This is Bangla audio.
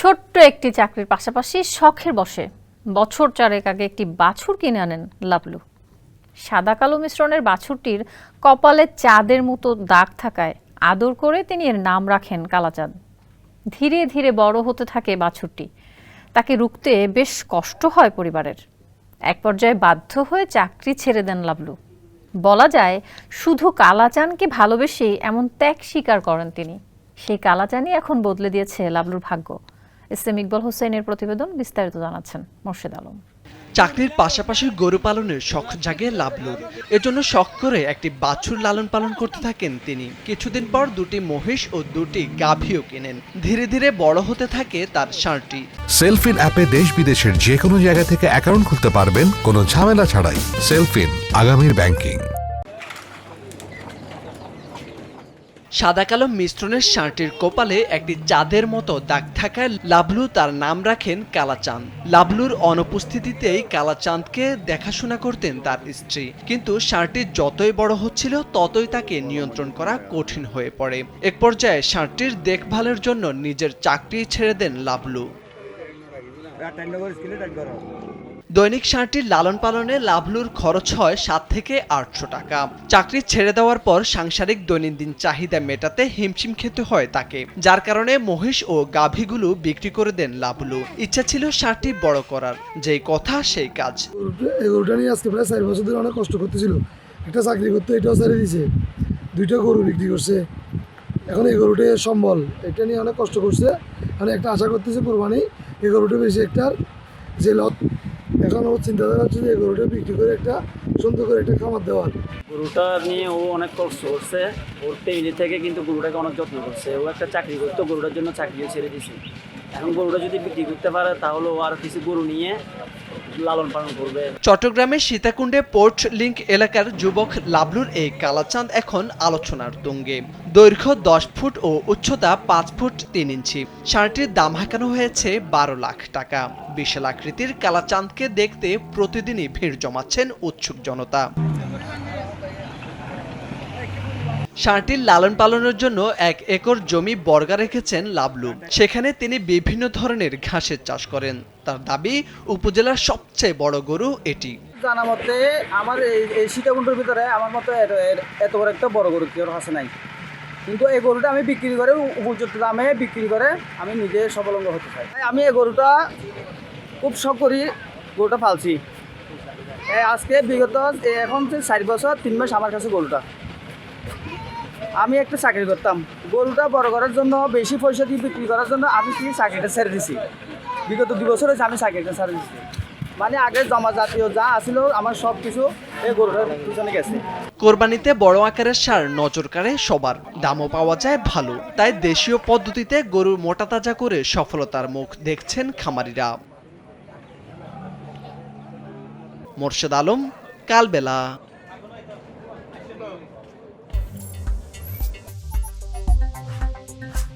ছোট্ট একটি চাকরির পাশাপাশি শখের বসে। বছর চারেক আগে একটি বাছুর কিনে আনেন লাবলু। সাদা কালো মিশ্রণের বাছুরটির কপালে চাঁদের মতো দাগ থাকায় আদর করে তিনি এর নাম রাখেন কালাচাঁদ। ধীরে ধীরে বড় হতে থাকে বাছুরটি। তাকে রুখতে বেশ কষ্ট হয় পরিবারের। এক পর্যায়ে বাধ্য হয়ে চাকরি ছেড়ে দেন লাবলু। বলা যায়, শুধু কালাচানকে ভালোবেসে এমন ত্যাগ স্বীকার করেন তিনি। সেই কালাচানই এখন বদলে দিয়েছে লাবলুর ভাগ্য। এস এম ইকবল হোসেনের প্রতিবেদন বিস্তারিত জানাচ্ছেন মোর্শেদ আলম। চাকরির পাশাপাশি গরু পালনের শখ জাগে লাভলুর এজন্য শখ করে একটি বাছুর লালন পালন করতে থাকেন তিনি। কিছুদিন পর দুটি মহিষ ও দুটি গাভীও কেনেন। ধীরে ধীরে বড় হতে থাকে তার ষাঁড়টি। সেলফিন অ্যাপে দেশ বিদেশের যে কোনো জায়গা থেকে অ্যাকাউন্ট খুলতে পারবেন কোনো ঝামেলা ছাড়াই। সেলফিন আগামীর ব্যাংকিং। সাদা কালো মিশ্রণের ষাঁড়টির কপালে একটি চাঁদের মতো দাগ থাকায় লাভলু তার নাম রাখেন কালাচাঁদ। লাভলুর অনুপস্থিতিতেই কালাচাঁদকে দেখাশোনা করতেন তার স্ত্রী। কিন্তু ষাঁড়টি যতই বড় হচ্ছিল, ততই তাকে নিয়ন্ত্রণ করা কঠিন হয়ে পড়ে। এক পর্যায়ে ষাঁড়টির দেখভালের জন্য নিজের চাকরি ছেড়ে দেন লাভলু দৈনিক ষাঁড়টির লালন পালনে লাভলুর খরচ হয় সাত থেকে আটশো টাকা। চাকরি ছেড়ে দেওয়ার পর সাংসারিক দৈনন্দিন চাহিদা মেটাতে হিমশিম খেতে হয় তাকে। যার কারণে মহিষ ও গাভীগুলো বিক্রি করে দেন লাভলু। ইচ্ছা ছিল ষাঁড়টি বড় করার। যেই কথা, সেই কাজ। গরুটা- নিয়ে আজকে প্রায় চার বছর ধরে অনেক কষ্ট করতেছিল। একটা চাকরি করতে এটাও ছেড়ে দিয়েছে। দুইটা গরু বিক্রি করছে। এখন এই গরুটা সম্বল। এটা নিয়ে অনেক কষ্ট করছে। মানে একটা আশা করতেছে কোরবানি। এই গরুটা বেশি একটা যে লত এখন ও চিন্তাধারা হচ্ছে যে গরুটা বিক্রি করে একটা সুন্দর করে একটা খামার দেওয়ার। গরুটা নিয়ে ও অনেক কষ্ট করছে। ওর টেবিলি থেকে কিন্তু গরুটাকে অনেক যত্ন করছে। ও একটা চাকরি করতো, গরুটার জন্য চাকরিও ছেড়ে দিয়েছে এখন গরুটা যদি বিক্রি করতে পারে, তাহলে ও আর কিছু গরু নিয়ে লালন পালন করবে। চট্টগ্রামের সীতাকুণ্ডে পোর্ট লিংক এলাকার যুবক লাবলুর এই কালাচাঁদ এখন আলোচনার তুঙ্গে। দৈর্ঘ্য দশ ফুট ও উচ্চতা পাঁচ ফুট তিন ইঞ্চি। শাড়িটির দাম হাঁকানো হয়েছে বারো লাখ টাকা। বিশাল আকৃতির কালাচাঁদকে দেখতে প্রতিদিনই ভিড় জমাচ্ছেন উৎসুক জনতা। ষাঁড়টির লালন পালনের জন্য এক একর জমি বর্গা রেখেছেন লাবলু। সেখানে তিনি বিভিন্ন ধরনের ঘাসের চাষ করেন। তার দাবি, উপজেলার সবচেয়ে বড় গরু এটি। জানা মতে, আমার এই সীতাকুণ্ডের ভিতরে আমার মতো এত- বড় একটা বড় গরু কেউ আছে নাই। কিন্তু এই গরুটা আমি বিক্রি করে উপযুক্ত দামে বিক্রি করে আমি নিজে স্বাবলম্ব হতে চাই। আমি এই গরুটা খুব শখ করি গরুটা এই আজকে বিগত এখন চার বছর, তিন মাস আমার কাছে গরুটা। আমি একটা চাকরি করতাম। গরুটা বড় করার জন্য, বেশি পয়সা দিয়ে বিক্রি করার জন্য আমি কি চাকরিটা ছেড়ে দিছি। বিগত দুই বছর হয়েছে আমি চাকরিটা ছেড়ে দিছি। মানে আগে জমা জাতীয় যা আছিল, আমার সব কিছু এই গরুটার পিছনে গেছে। কোরবানিতে বড় আকারের সার নজর কাড়ে সবার। দামও পাওয়া যায় ভালো। তাই দেশীয় পদ্ধতিতে গরুর মোটা তাজা করে সফলতার মুখ দেখছেন খামারিরা। মোর্শেদ আলম, কালবেলা। Bye.